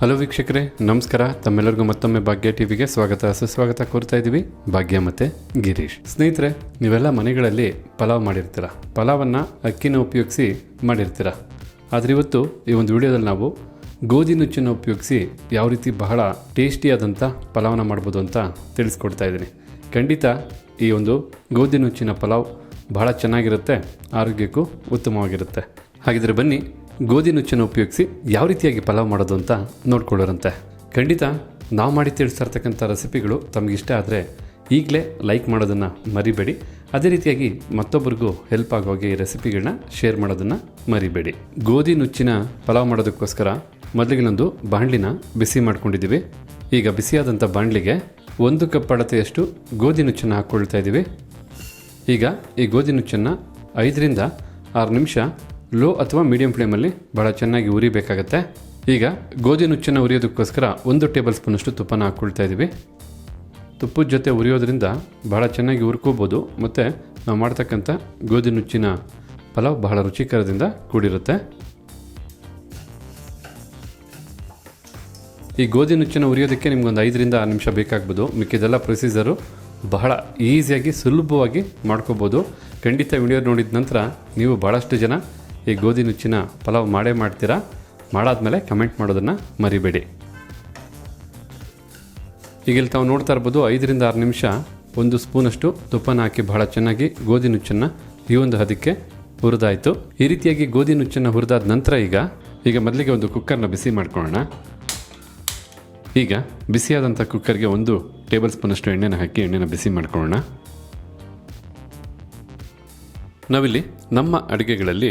Hello ವೀಕ್ಷಕರೇ, ನಮಸ್ಕಾರ. ತಮ್ಮೆಲ್ಲರಿಗೂ ಮತ್ತೊಮ್ಮೆ ಭಾಗ್ಯ ಟಿವಿಗೆ ಸ್ವಾಗತ. ಸುಸ್ವಾಗತ ಕೋರ್ತಾ ಇದ್ದೀವಿ ಭಾಗ್ಯ ಮತ್ತೆ ಗಿರೀಶ್. ಸ್ನೇಹಿತರೆ, ನೀವೆಲ್ಲ ಮನೆಗಳಲ್ಲಿ ಪಲಾವ್ ಮಾಡಿರ್ತೀರ? ಪಲಾವನ್ನು ಅಕ್ಕಿನ ಉಪಯೋಗಿಸಿ ಮಾಡಿರ್ತೀರ? ಆದರೆ ಇವತ್ತು ಈ ಒಂದು ವಿಡಿಯೋದಲ್ಲಿ ನಾವು ಗೋಧಿ ನುಚ್ಚನ್ನು ಉಪಯೋಗಿಸಿ ಯಾವ ರೀತಿ ಬಹಳ ಟೇಸ್ಟಿಯಾದಂಥ ಪಲಾವನ್ನ ಮಾಡ್ಬೋದು ಅಂತ ತಿಳಿಸ್ಕೊಡ್ತಾ ಇದ್ದೀನಿ. ಖಂಡಿತ ಈ ಒಂದು ಗೋಧಿ ನುಚ್ಚಿನ ಪಲಾವ್ ಬಹಳ ಚೆನ್ನಾಗಿರುತ್ತೆ, ಆರೋಗ್ಯಕ್ಕೂ ಉತ್ತಮವಾಗಿರುತ್ತೆ. ಹಾಗಿದ್ರೆ ಬನ್ನಿ ಗೋಧಿ ನುಚ್ಚನ್ನು ಉಪಯೋಗಿಸಿ ಯಾವ ರೀತಿಯಾಗಿ ಪಲಾವ್ ಮಾಡೋದು ಅಂತ ನೋಡ್ಕೊಳ್ಳೋರಂತೆ. ಖಂಡಿತ ನಾವು ಮಾಡಿ ತಿಳಿಸ್ತಾ ಇರ್ತಕ್ಕಂಥ ರೆಸಿಪಿಗಳು ತಮಗಿಷ್ಟ ಆದರೆ ಈಗಲೇ ಲೈಕ್ ಮಾಡೋದನ್ನು ಮರಿಬೇಡಿ. ಅದೇ ರೀತಿಯಾಗಿ ಮತ್ತೊಬ್ಬರಿಗೂ ಹೆಲ್ಪ್ ಆಗೋ ಹಾಗೆ ಈ ರೆಸಿಪಿಗಳನ್ನ ಶೇರ್ ಮಾಡೋದನ್ನು ಮರಿಬೇಡಿ. ಗೋಧಿ ನುಚ್ಚಿನ ಪಲಾವ್ ಮಾಡೋದಕ್ಕೋಸ್ಕರ ಮೊದಲಿಗೆ ಒಂದು ಬಾಣಲಿನ ಬಿಸಿ ಮಾಡ್ಕೊಂಡಿದ್ದೀವಿ. ಈಗ ಬಿಸಿಯಾದಂಥ ಬಾಣಲಿಗೆ ಒಂದು ಕಪ್ ಅಳತೆಯಷ್ಟು ಗೋಧಿ ನುಚ್ಚನ್ನು ಹಾಕ್ಕೊಳ್ತಾ ಇದ್ದೀವಿ ಈಗ ಈ ಗೋಧಿ ನುಚ್ಚನ್ನು ಐದರಿಂದ ಆರು ನಿಮಿಷ ಲೋ ಅಥವಾ ಮೀಡಿಯಂ ಫ್ಲೇಮಲ್ಲಿ ಭಾಳ ಚೆನ್ನಾಗಿ ಉರಿಬೇಕಾಗತ್ತೆ. ಈಗ ಗೋಧಿ ನುಚ್ಚನ್ನು ಉರಿಯೋದಕ್ಕೋಸ್ಕರ ಒಂದು ಟೇಬಲ್ ಸ್ಪೂನಷ್ಟು ತುಪ್ಪನ ಹಾಕ್ಕೊಳ್ತಾ ಇದ್ದೀವಿ ತುಪ್ಪದ ಜೊತೆ ಉರಿಯೋದ್ರಿಂದ ಭಾಳ ಚೆನ್ನಾಗಿ ಹುರ್ಕೋಬೋದು. ಮತ್ತು ನಾವು ಮಾಡ್ತಕ್ಕಂಥ ಗೋಧಿ ನುಚ್ಚಿನ ಪಲಾವ್ ಬಹಳ ರುಚಿಕರದಿಂದ ಕೂಡಿರುತ್ತೆ. ಈ ಗೋಧಿ ನುಚ್ಚಿನ ಉರಿಯೋದಕ್ಕೆ ನಿಮ್ಗೊಂದು ಐದರಿಂದ ಆರು ನಿಮಿಷ ಬೇಕಾಗ್ಬೋದು. ಮಿಕ್ಕಿದೆಲ್ಲ ಪ್ರೊಸೀಜರು ಬಹಳ ಈಸಿಯಾಗಿ ಸುಲಭವಾಗಿ ಮಾಡ್ಕೋಬೋದು. ಖಂಡಿತ ವಿಡಿಯೋ ನೋಡಿದ ನಂತರ ನೀವು ಭಾಳಷ್ಟು ಜನ ಈ ಗೋಧಿ ನುಚ್ಚಿನ ಪಲಾವ್ ಮಾಡೇ ಮಾಡ್ತೀರಾ? ಮಾಡಾದ್ಮೇಲೆ ಕಮೆಂಟ್ ಮಾಡೋದನ್ನು ಮರಿಬೇಡಿ. ಈಗ ಇಲ್ಲಿ ತಾವು ನೋಡ್ತಾ ಇರ್ಬೋದು, ಐದರಿಂದ ಆರು ನಿಮಿಷ ಒಂದು ಸ್ಪೂನಷ್ಟು ತುಪ್ಪನ ಹಾಕಿ ಬಹಳ ಚೆನ್ನಾಗಿ ಗೋಧಿ ನುಚ್ಚನ್ನು ಈ ಒಂದು ಹದಕ್ಕೆ ಹುರಿದಾಯಿತು. ಈ ರೀತಿಯಾಗಿ ಗೋಧಿ ನುಚ್ಚನ್ನು ಹುರಿದಾದ ನಂತರ ಈಗ ಈಗ ಮೊದಲಿಗೆ ಒಂದು ಕುಕ್ಕರ್ನ ಬಿಸಿ ಮಾಡ್ಕೊಳ್ಳೋಣ. ಈಗ ಬಿಸಿಯಾದಂಥ ಕುಕ್ಕರ್ಗೆ ಒಂದು ಟೇಬಲ್ ಸ್ಪೂನಷ್ಟು ಎಣ್ಣೆನ ಹಾಕಿ ಎಣ್ಣೆನ ಬಿಸಿ ಮಾಡ್ಕೊಳ್ಳೋಣ. ನಾವಿಲ್ಲಿ ನಮ್ಮ ಅಡುಗೆಗಳಲ್ಲಿ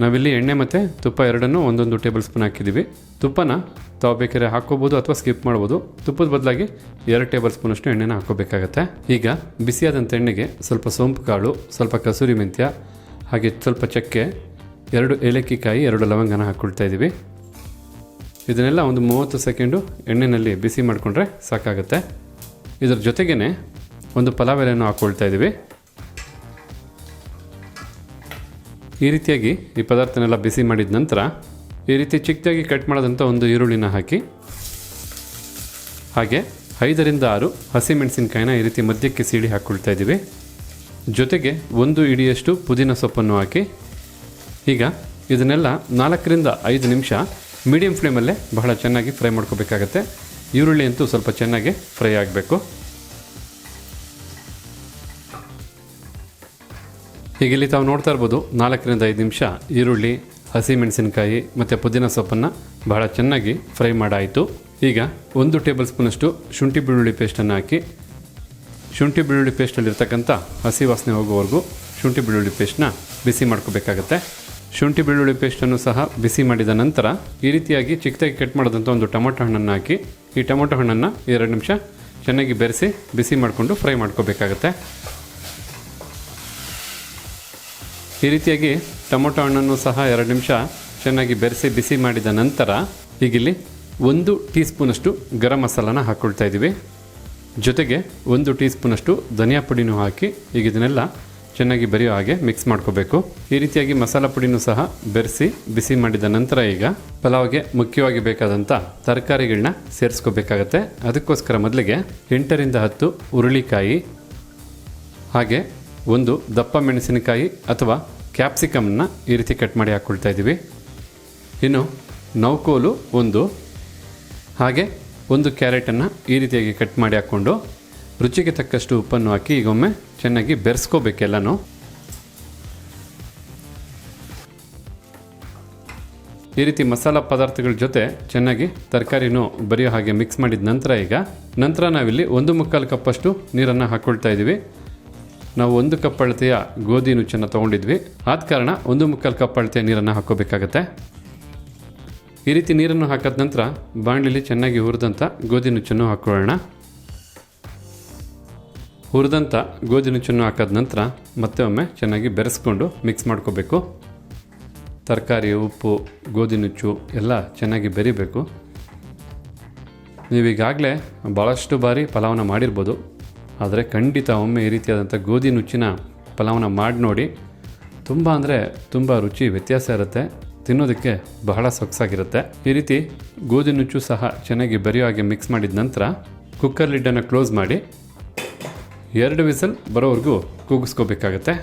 ನಾವಿಲ್ಲಿ ಎಣ್ಣೆ ಮತ್ತು ತುಪ್ಪ ಎರಡನ್ನೂ ಒಂದೊಂದು ಟೇಬಲ್ ಸ್ಪೂನ್ ಹಾಕಿದ್ದೀವಿ. ತುಪ್ಪನ ತಾವು ಬೇಕಾದ್ರೆ ಹಾಕ್ಕೋಬೋದು ಅಥವಾ ಸ್ಕಿಪ್ ಮಾಡ್ಬೋದು. ತುಪ್ಪದ ಬದಲಾಗಿ ಎರಡು ಟೇಬಲ್ ಸ್ಪೂನಷ್ಟು ಎಣ್ಣೆನ ಹಾಕೋಬೇಕಾಗತ್ತೆ. ಈಗ ಬಿಸಿಯಾದಂಥ ಎಣ್ಣೆಗೆ ಸ್ವಲ್ಪ ಸೋಂಪು ಕಾಳು, ಸ್ವಲ್ಪ ಕಸೂರಿ ಮೆಂತ್ಯ, ಹಾಗೆ ಸ್ವಲ್ಪ ಚಕ್ಕೆ, ಎರಡು ಏಲಕ್ಕಿ ಕಾಯಿ ಎರಡು ಲವಂಗನ ಹಾಕ್ಕೊಳ್ತಾ ಇದ್ದೀವಿ. ಇದನ್ನೆಲ್ಲ ಒಂದು ಮೂವತ್ತು ಸೆಕೆಂಡು ಎಣ್ಣೆಯಲ್ಲಿ ಬಿಸಿ ಮಾಡಿಕೊಂಡ್ರೆ ಸಾಕಾಗುತ್ತೆ. ಇದರ ಜೊತೆಗೇ ಒಂದು ಪಲಾವ್ ಎಲೆಯನ್ನು ಹಾಕ್ಕೊಳ್ತಾ ಇದ್ದೀವಿ. ಈ ರೀತಿಯಾಗಿ ಈ ಪದಾರ್ಥನೆಲ್ಲ ಬಿಸಿ ಮಾಡಿದ ನಂತರ ಈ ರೀತಿ ಚಿಕ್ಕದಾಗಿ ಕಟ್ ಮಾಡಿದಂಥ ಒಂದು ಈರುಳ್ಳಿನ ಹಾಕಿ, ಹಾಗೆ ಐದರಿಂದ ಆರು ಹಸಿಮೆಣಸಿನ್ಕಾಯಿನ ಈ ರೀತಿ ಮಧ್ಯಕ್ಕೆ ಸೀಳಿ ಹಾಕ್ಕೊಳ್ತಾ ಇದ್ದೀವಿ. ಜೊತೆಗೆ ಒಂದು ಇಡಿಯಷ್ಟು ಪುದೀನ ಸೊಪ್ಪನ್ನು ಹಾಕಿ, ಈಗ ಇದನ್ನೆಲ್ಲ ನಾಲ್ಕರಿಂದ ಐದು ನಿಮಿಷ ಮೀಡಿಯಂ ಫ್ಲೇಮಲ್ಲೇ ಬಹಳ ಚೆನ್ನಾಗಿ ಫ್ರೈ ಮಾಡ್ಕೋಬೇಕಾಗತ್ತೆ. ಈರುಳ್ಳಿ ಅಂತೂ ಸ್ವಲ್ಪ ಚೆನ್ನಾಗಿ ಫ್ರೈ ಆಗಬೇಕು. ಈಗ ಇಲ್ಲಿ ತಾವು ನೋಡ್ತಾ ಇರ್ಬೋದು, ನಾಲ್ಕರಿಂದ ಐದು ನಿಮಿಷ ಈರುಳ್ಳಿ ಹಸಿಮೆಣಸಿನಕಾಯಿ ಮತ್ತು ಪುದೀನ ಸೊಪ್ಪನ್ನು ಬಹಳ ಚೆನ್ನಾಗಿ ಫ್ರೈ ಮಾಡಾಯಿತು. ಈಗ ಒಂದು ಟೇಬಲ್ ಸ್ಪೂನಷ್ಟು ಶುಂಠಿ ಬೆಳ್ಳುಳ್ಳಿ ಪೇಸ್ಟನ್ನು ಹಾಕಿ. ಶುಂಠಿ ಬೆಳ್ಳುಳ್ಳಿ ಪೇಸ್ಟಲ್ಲಿರ್ತಕ್ಕಂಥ ಹಸಿ ವಾಸನೆ ಹೋಗುವವರೆಗೂ ಶುಂಠಿ ಬೆಳ್ಳುಳ್ಳಿ ಪೇಸ್ಟ್ನ ಬಿಸಿ ಮಾಡ್ಕೋಬೇಕಾಗತ್ತೆ. ಶುಂಠಿ ಬೆಳ್ಳುಳ್ಳಿ ಪೇಸ್ಟನ್ನು ಸಹ ಬಿಸಿ ಮಾಡಿದ ನಂತರ ಈ ರೀತಿಯಾಗಿ ಚಿಕ್ಕದಾಗಿ ಕಟ್ ಮಾಡಿದಂಥ ಒಂದು ಟೊಮೊಟೊ ಹಣ್ಣನ್ನು ಹಾಕಿ. ಈ ಟೊಮೊಟೊ ಹಣ್ಣನ್ನು ಎರಡು ನಿಮಿಷ ಚೆನ್ನಾಗಿ ಬೆರೆಸಿ ಬಿಸಿ ಮಾಡಿಕೊಂಡು ಫ್ರೈ ಮಾಡ್ಕೋಬೇಕಾಗತ್ತೆ. ಈ ರೀತಿಯಾಗಿ ಟೊಮೊಟೊ ಹಣ್ಣನ್ನು ಸಹ ಎರಡು ನಿಮಿಷ ಚೆನ್ನಾಗಿ ಬೆರೆಸಿ ಬಿಸಿ ಮಾಡಿದ ನಂತರ ಈಗಿಲ್ಲಿ ಒಂದು ಟೀ ಸ್ಪೂನಷ್ಟು ಗರಂ ಮಸಾಲಾನ ಹಾಕ್ಕೊಳ್ತಾ ಇದ್ದೀವಿ. ಜೊತೆಗೆ ಒಂದು ಟೀ ಸ್ಪೂನಷ್ಟು ಧನಿಯಾ ಪುಡಿನೂ ಹಾಕಿ ಈಗ ಇದನ್ನೆಲ್ಲ ಚೆನ್ನಾಗಿ ಬೆರೆಯೋ ಹಾಗೆ ಮಿಕ್ಸ್ ಮಾಡ್ಕೋಬೇಕು. ಈ ರೀತಿಯಾಗಿ ಮಸಾಲ ಪುಡಿನೂ ಸಹ ಬೆರೆಸಿ ಬಿಸಿ ಮಾಡಿದ ನಂತರ ಈಗ ಪಲಾವ್ಗೆ ಮುಖ್ಯವಾಗಿ ಬೇಕಾದಂಥ ತರಕಾರಿಗಳನ್ನ ಸೇರಿಸ್ಕೋಬೇಕಾಗತ್ತೆ. ಅದಕ್ಕೋಸ್ಕರ ಮೊದಲಿಗೆ ಎಂಟರಿಂದ ಹತ್ತು ಹುರುಳಿಕಾಯಿ ಹಾಗೆ ಒಂದು ದಪ್ಪ ಮೆಣಸಿನಕಾಯಿ ಅಥವಾ ಕ್ಯಾಪ್ಸಿಕಮ್ನ ಈ ರೀತಿ ಕಟ್ ಮಾಡಿ ಹಾಕ್ಕೊಳ್ತಾ ಇದ್ದೀವಿ. ಇನ್ನು ನೌಕೋಲು ಒಂದು, ಹಾಗೆ ಒಂದು ಕ್ಯಾರೆಟನ್ನು ಈ ರೀತಿಯಾಗಿ ಕಟ್ ಮಾಡಿ ಹಾಕ್ಕೊಂಡು ರುಚಿಗೆ ತಕ್ಕಷ್ಟು ಉಪ್ಪನ್ನು ಹಾಕಿ ಈಗೊಮ್ಮೆ ಚೆನ್ನಾಗಿ ಬೆರೆಸ್ಕೋಬೇಕೆಲ್ಲನೂ ಈ ರೀತಿ ಮಸಾಲ ಪದಾರ್ಥಗಳ ಜೊತೆ ಚೆನ್ನಾಗಿ ತರಕಾರಿನೂ ಬರೆಯೋ ಹಾಗೆ ಮಿಕ್ಸ್ ಮಾಡಿದ ನಂತರ ಈಗ ನಂತರ ನಾವಿಲ್ಲಿ ಒಂದು ಮುಕ್ಕಾಲು ಕಪ್ಪಷ್ಟು ನೀರನ್ನು ಹಾಕ್ಕೊಳ್ತಾ ಇದ್ದೀವಿ. ನಾವು ಒಂದು ಕಪ್ ಅಳತೆಯ ಗೋಧಿ ನುಚ್ಚನ್ನು ತೊಗೊಂಡಿದ್ವಿ. ಆದ ಕಾರಣ ಒಂದು ಮುಕ್ಕಾಲು ಕಪ್ ಅಳತೆಯ ನೀರನ್ನು ಹಾಕ್ಕೋಬೇಕಾಗತ್ತೆ. ಈ ರೀತಿ ನೀರನ್ನು ಹಾಕಿದ ನಂತರ ಬಾಣಲಿಲಿ ಚೆನ್ನಾಗಿ ಹುರಿದಂಥ ಗೋಧಿ ನುಚ್ಚನ್ನು ಹಾಕೊಳ್ಳೋಣ. ಹುರಿದಂಥ ಗೋಧಿ ನುಚ್ಚನ್ನು ಹಾಕಿದ ನಂತರ ಮತ್ತೆ ಒಮ್ಮೆ ಚೆನ್ನಾಗಿ ಬೆರೆಸ್ಕೊಂಡು ಮಿಕ್ಸ್ ಮಾಡ್ಕೋಬೇಕು. ತರಕಾರಿ, ಉಪ್ಪು, ಗೋಧಿ ನುಚ್ಚು ಎಲ್ಲ ಚೆನ್ನಾಗಿ ಬೆರಿಬೇಕು. ನೀವೀಗಾಗಲೇ ಭಾಳಷ್ಟು ಬಾರಿ ಪಲಾವನ್ನ ಮಾಡಿರ್ಬೋದು. ಆದರೆ ಖಂಡಿತ ಒಮ್ಮೆ ಈ ರೀತಿಯಾದಂಥ ಗೋಧಿ ನುಚ್ಚಿನ ಪಲಾವನ್ನ ಮಾಡಿ ನೋಡಿ, ತುಂಬ ಅಂದರೆ ತುಂಬ ರುಚಿ, ವ್ಯತ್ಯಾಸ ಇರುತ್ತೆ, ತಿನ್ನೋದಕ್ಕೆ ಬಹಳ ಸೊಗಸಾಗಿರುತ್ತೆ. ಈ ರೀತಿ ಗೋಧಿ ನುಚ್ಚು ಸಹ ಚೆನ್ನಾಗಿ ಬೆರೆಯೋ ಹಾಗೆ ಮಿಕ್ಸ್ ಮಾಡಿದ ನಂತರ ಕುಕ್ಕರ್ ಲಿಡ್ಡನ್ನು ಕ್ಲೋಸ್ ಮಾಡಿ ಎರಡು ವಿಸಲ್ ಬರೋವರೆಗೂ ಕೂಗಿಸ್ಕೋಬೇಕಾಗತ್ತೆ.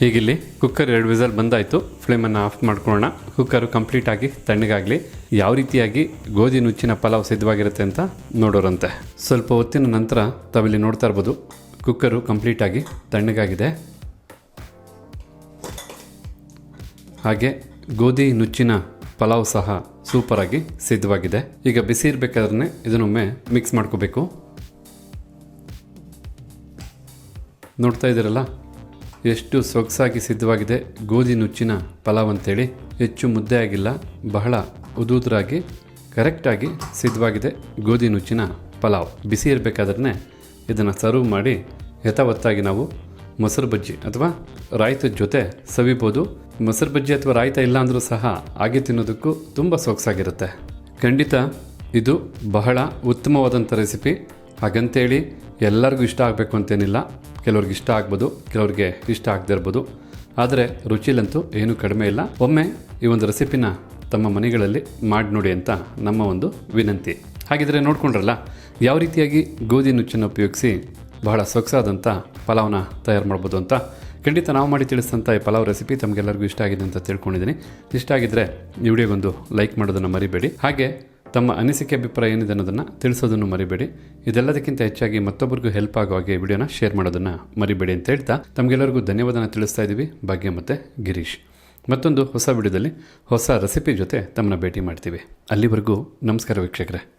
ಹೀಗಿಲ್ಲಿ ಕುಕ್ಕರ್ ಎರಡು ವಿಸಲ್ ಬಂದಾಯಿತು. ಫ್ಲೇಮನ್ನು ಆಫ್ ಮಾಡ್ಕೊಳ್ಳೋಣ. ಕುಕ್ಕರು ಕಂಪ್ಲೀಟಾಗಿ ತಣ್ಣಗಾಗಲಿ. ಯಾವ ರೀತಿಯಾಗಿ ಗೋಧಿ ನುಚ್ಚಿನ ಪಲಾವ್ ಸಿದ್ಧವಾಗಿರುತ್ತೆ ಅಂತ ನೋಡೋರಂತೆ. ಸ್ವಲ್ಪ ಹೊತ್ತಿನ ನಂತರ ತಾವಿಲ್ಲಿ ನೋಡ್ತಾ ಇರ್ಬೋದು. ಕುಕ್ಕರು ಕಂಪ್ಲೀಟಾಗಿ ತಣ್ಣಗಾಗಿದೆ. ಹಾಗೆ ಗೋಧಿ ನುಚ್ಚಿನ ಪಲಾವ್ ಸಹ ಸೂಪರಾಗಿ ಸಿದ್ಧವಾಗಿದೆ. ಈಗ ಬಿಸಿ ಇರಬೇಕಾದ್ರೆ ಇದನ್ನೊಮ್ಮೆ ಮಿಕ್ಸ್ ಮಾಡ್ಕೋಬೇಕು. ನೋಡ್ತಾ ಇದ್ದೀರಲ್ಲ? ಎಷ್ಟು ಸೊಗಸಾಗಿ ಸಿದ್ಧವಾಗಿದೆ ಗೋಧಿ ನುಚ್ಚಿನ ಪಲಾವ್ ಅಂತೇಳಿ ಹೆಚ್ಚು ಮುದ್ದೆ ಆಗಿಲ್ಲ ಬಹಳ ಉದುದ್ರಾಗಿ ಕರೆಕ್ಟಾಗಿ ಸಿದ್ಧವಾಗಿದೆ ಗೋಧಿ ನುಚ್ಚಿನ ಪಲಾವ್. ಬಿಸಿ ಇರಬೇಕಾದ್ರೆ ಇದನ್ನು ಸರ್ವ್ ಮಾಡಿ ಯಥಾವತ್ತಾಗಿ ನಾವು ಮೊಸರು ಬಜ್ಜಿ ಅಥವಾ ರಾಯ್ತದ ಜೊತೆ ಸವಿಬೋದು. ಮೊಸರು ಬಜ್ಜಿ ಅಥವಾ ರಾಯ್ತ ಇಲ್ಲ ಅಂದರೂ ಸಹ ಹಾಗೆ ತಿನ್ನೋದಕ್ಕೂ ತುಂಬ ಸೊಗಸಾಗಿರುತ್ತೆ. ಖಂಡಿತ ಇದು ಬಹಳ ಉತ್ತಮವಾದಂಥ ರೆಸಿಪಿ ಹಾಗಂತೇಳಿ ಎಲ್ಲರಿಗೂ ಇಷ್ಟ ಆಗಬೇಕು ಅಂತೇನಿಲ್ಲ. ಕೆಲವ್ರಿಗೆ ಇಷ್ಟ ಆಗ್ಬೋದು, ಕೆಲವ್ರಿಗೆ ಇಷ್ಟ ಆಗದೇ ಇರ್ಬೋದು. ಆದರೆ ರುಚಿಲಂತೂ ಏನೂ ಕಡಿಮೆ ಇಲ್ಲ. ಒಮ್ಮೆ ಈ ಒಂದು ರೆಸಿಪಿನ ತಮ್ಮ ಮನೆಗಳಲ್ಲಿ ಮಾಡಿ ನೋಡಿ ಅಂತ ನಮ್ಮ ಒಂದು ವಿನಂತಿ. ಹಾಗಿದ್ರೆ ನೋಡ್ಕೊಂಡ್ರಲ್ಲ, ಯಾವ ರೀತಿಯಾಗಿ ಗೋಧಿ ನುಚ್ಚನ್ನು ಉಪಯೋಗಿಸಿ ಬಹಳ ಸೊಗಸಾದಂಥ ಪಲಾವ್ನ ತಯಾರು ಮಾಡ್ಬೋದು ಅಂತ. ಖಂಡಿತ ನಾವು ಮಾಡಿ ತಿಳಿಸಿದಂಥ ಈ ಪಲಾವ್ ರೆಸಿಪಿ ತಮಗೆಲ್ಲರಿಗೂ ಇಷ್ಟ ಆಗಿದೆ ಅಂತ ತಿಳ್ಕೊಂಡಿದ್ದೀನಿ. ಇಷ್ಟ ಆಗಿದ್ದರೆ ಈ ವಿಡಿಯೋಗೊಂದು ಲೈಕ್ ಮಾಡೋದನ್ನು ಮರಿಬೇಡಿ. ಹಾಗೆ ತಮ್ಮ ಅನಿಸಿಕೆ ಅಭಿಪ್ರಾಯ ಏನಿದೆ ಅನ್ನೋದನ್ನು ತಿಳಿಸೋದನ್ನು ಮರಿಬೇಡಿ. ಇದೆಲ್ಲದಕ್ಕಿಂತ ಹೆಚ್ಚಾಗಿ ಮತ್ತೊಬ್ಬರಿಗೂ ಹೆಲ್ಪ್ ಆಗೋ ಹಾಗೆ ವಿಡಿಯೋನ ಶೇರ್ ಮಾಡೋದನ್ನು ಮರಿಬೇಡಿ ಅಂತ ಹೇಳ್ತಾ ತಮಗೆಲ್ಲರಿಗೂ ಧನ್ಯವಾದನ ತಿಳಿಸ್ತಾ ಇದ್ದೀವಿ ಭಾಗ್ಯ ಮತ್ತು ಗಿರೀಶ್. ಮತ್ತೊಂದು ಹೊಸ ವಿಡಿಯೋದಲ್ಲಿ ಹೊಸ ರೆಸಿಪಿ ಜೊತೆ ತಮ್ಮನ್ನ ಭೇಟಿ ಮಾಡ್ತೀವಿ. ಅಲ್ಲಿವರೆಗೂ ನಮಸ್ಕಾರ ವೀಕ್ಷಕರೇ.